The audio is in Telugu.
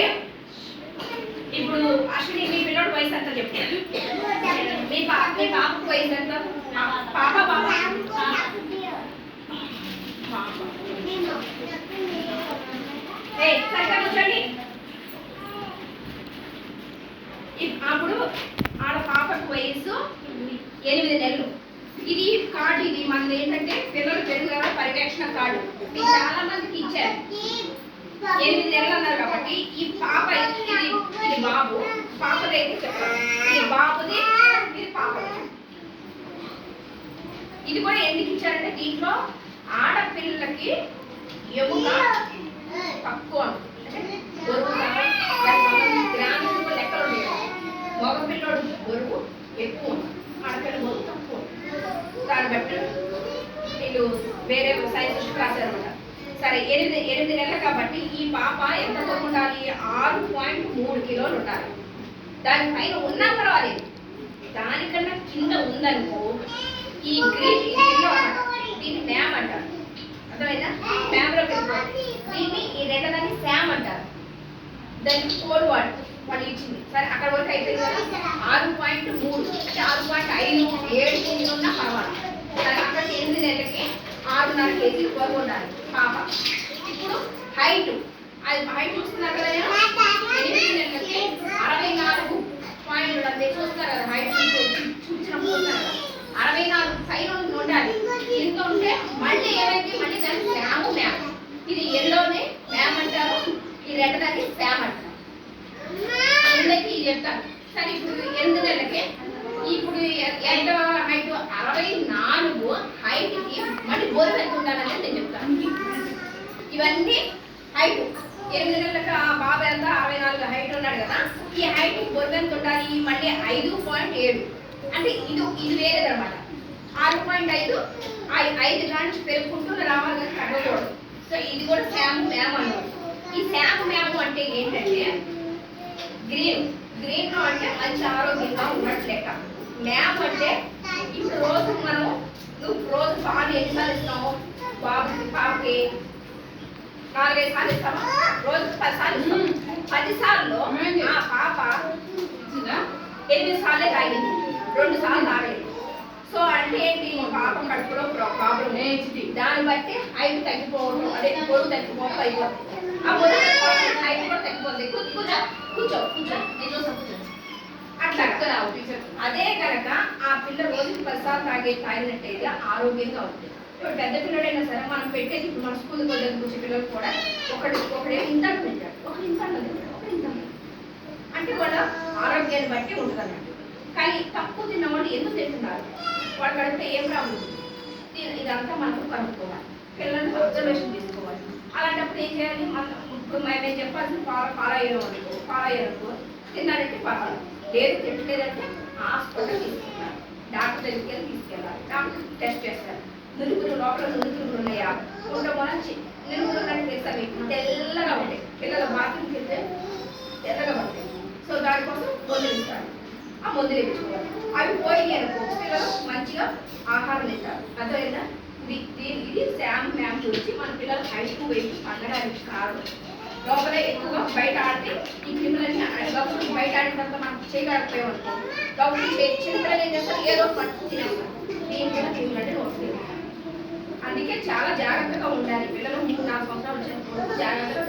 ఓకే? ఇప్పుడు అశ్విని మీ పిల్లోడు వయసు ఎంత చెప్పు. మీ పాప మీ పాపకు వయసు ఎంత? పాప పాప. సరిగ్గా కూర్చోండి. అప్పుడు ఆడ పాపకు వయసు ఎనిమిది నెలలు. ఇది కార్డు ఇది. మనది ఏంటంటే పిల్లలు పెరుగుదల పరిరక్షణ కార్డు. చాలా మందికి ఇచ్చారు. ఎనిమిది నెలలు అన్నారు కాబట్టి ఈ పాప ఇది ఇది బాబు. పాపది అయితే చెప్పారు ఇది బాబుది ఇది పాపది. ఇది కూడా ఎందుకు ఇచ్చారంటే దీంట్లో ఆడపిల్లలకి ఎముక తక్కువ అంటే. లెక్కలు ఉన్నాయి. మగ పిల్లోడు బరువు ఎక్కువ ఆడపిల్ల బరువు తక్కువ దాన్ని బట్టి వీళ్ళు వేరే సైన్స్ రాశారనమాట సరే ఎనిమిది ఎనిమిది నెలలు కాబట్టి ఈ పాప ఎంత బరువు ఉండాలి? ఆరు పాయింట్ మూడు కిలోలు ఉండాలి. దానిపైన ఉన్నా పర్వాలేదు. దానికన్నా కింద ఉందనుకో ఈ గ్రీన్ కింద దీన్ని మ్యామ్ అంటారు. అర్థమైందా? మ్యామ్లో దీన్ని ఈ రెండదాన్ని శామ్ అంటారు. దానికి కోడ్ వాడు వాళ్ళు ఇచ్చింది. సరే అక్కడ వరకు అయిపోయింది కదా? ఆరు పాయింట్ మూడు అంటే ఆరు పాయింట్ ఐదు ఏడు ఉన్నా పర్వాలేదు సరే అక్కడ ఎనిమిది నెలలకి ఆరున్నర కేజీలు బరువు ఉండాలి పాప? ఇప్పుడు హైట్ అది హైట్ చూస్తున్నారు కదా అరవై నాలుగు పాయింట్ అంతే. చూస్తున్నారు కదా హైట్ చూపించినప్పుడు అరవై నాలుగు పైన ఉండాలి. ఎంత ఉంటే మళ్ళీ ఏమైంది? మళ్ళీ దాని శ్యాము మ్యామ్ ఇది ఎల్లోనే మ్యామ్ అంటారు. ఈ రెడ్ దాన్ని శామ్ అంటారు. అందరికీ చెప్తాను. సరే ఇప్పుడు ఎనిమిది నెలలకి ఇప్పుడు ఎంత? హైట్ అరవై నాలుగు హైట్కి మళ్ళీ బోరు ఎంత ఉండాలని నేను చెప్తాను. ఇవన్నీ హైట్ ఎనిమిది నెలలకు ఆ బాబు ఎంత? అరవై నాలుగు హైట్ ఉన్నాడు కదా. ఈ హైట్ బొరువు ఎంత ఉండాలి మళ్ళీ ఐదు పాయింట్ ఏడు. అంటే ఇది ఇది వేరేదన్నమాట ఆరు పాయింట్ ఐదు ఐ- ఐదు నుంచి పెరుగుకుంటూ రావాలి కానీ తగ్గకూడదు. సో ఇది కూడా శాము మ్యామ్ అన్నమాట ఈ శాము మ్యాము అంటే ఏంటంటే గ్రీన్. గ్రీన్ అంటే మంచి ఆరోగ్యంగా ఉన్నట్టు లెక్క మ్యాప్ అంటే ఇప్పుడు రోజు మనం నువ్వు రోజు పాలు ఎన్నిసార్లు ఇస్తావు? బాబుకి పాపకి నాలుగైదు సార్లు ఇస్తావా? రోజు పది సార్లు పది సార్లు ఆ పాప ఎనిమిది సార్లే తాగింది? రెండు సార్లు తాగలేదు సో అంటే ఏంటి? పాప కడుపులో ప్రాబ్లం దాన్ని బట్టి హైట్ తగ్గిపోవడం అదే పొడుగు తగ్గిపోవడం అయిపోతుంది ఆ పొడుగు హైట్ కూడా తగ్గిపోతుంది. కూర్చో కూర్చో కూర్చో. నేను చూసా కూర్చో. అట్లా అదే కనుక ఆ పిల్ల రోజుకి పదిసార్లు తాగే తాగినట్టయితే ఆరోగ్యంగా ఉంటుంది. ఇప్పుడు పెద్ద పిల్లడైనా సరే మనం పెట్టేది ఇప్పుడు మన స్కూల్ వెళ్ళి కూర్చే పిల్లలు కూడా ఒకటి ఒకడే ఇంత తింటాడు ఒకటి ఇంత తింటాడు ఒకటి ఇంత అంటే వాళ్ళ ఆరోగ్యాన్ని బట్టి ఉంటుంది కానీ తక్కువ తిన్నవాళ్ళు ఎందుకు తింటున్నారు? వాళ్ళు కడిగితే ఏం ప్రాబ్లం ఇదంతా మనకు కనుక్కోవాలి. పిల్లల్ని అబ్జర్వేషన్ తీసుకోవాలి. అలాంటప్పుడు ఏం చేయాలి? మనం ఇప్పుడు మేము చెప్పాల్సిన పాల పాల అయ్యాం అనుకో పాల అయ్యారనుకో తిన్నారంటే పర్వాలేదు లేదు తిట్టలేదంటే హాస్పిటల్ తీసుకెళ్ళాలి డాక్టర్ దగ్గరికి వెళ్ళి తీసుకెళ్ళాలి. డాక్టర్ టెస్ట్ చేస్తారు. నురుగులు లోపల నురుగులు ఉన్నాయా? ఉండమో నురుగులు ఉన్నట్టు తెలుసా తెల్లగా ఉంటాయి. పిల్లల బాత్రూమ్కి వెళ్తే తెల్లగా ఉంటాయి. సో దానికోసం మందులు ఇస్తారు. ఆ మందులు ఇచ్చుకోవాలి అవి పోయి అనుకో. పిల్లలు మంచిగా ఆహారం తింటారు. అర్థమైందా? ఇది శామ్ మ్యామ్ గురించి మన పిల్లలు హైట్ వెయిట్ పండడానికి కారణం లోపల ఎక్కువగా బయట ఆడితే ఈ క్రిములన్నీ లోపల బయట ఆడిన తర్వాత మనం చేయగలకపోయాం అనుకో లోపల చిన్నపిల్లలు ఏం చేస్తారు? ఏదో పట్టు తినేస్తారు దీని వల్ల క్రిములు వస్తుంది అందుకే చాలా జాగ్రత్తగా ఉండాలి. పిల్లలు మూడు నాలుగు సంవత్సరాలు వచ్చినప్పుడు జాగ్రత్తగా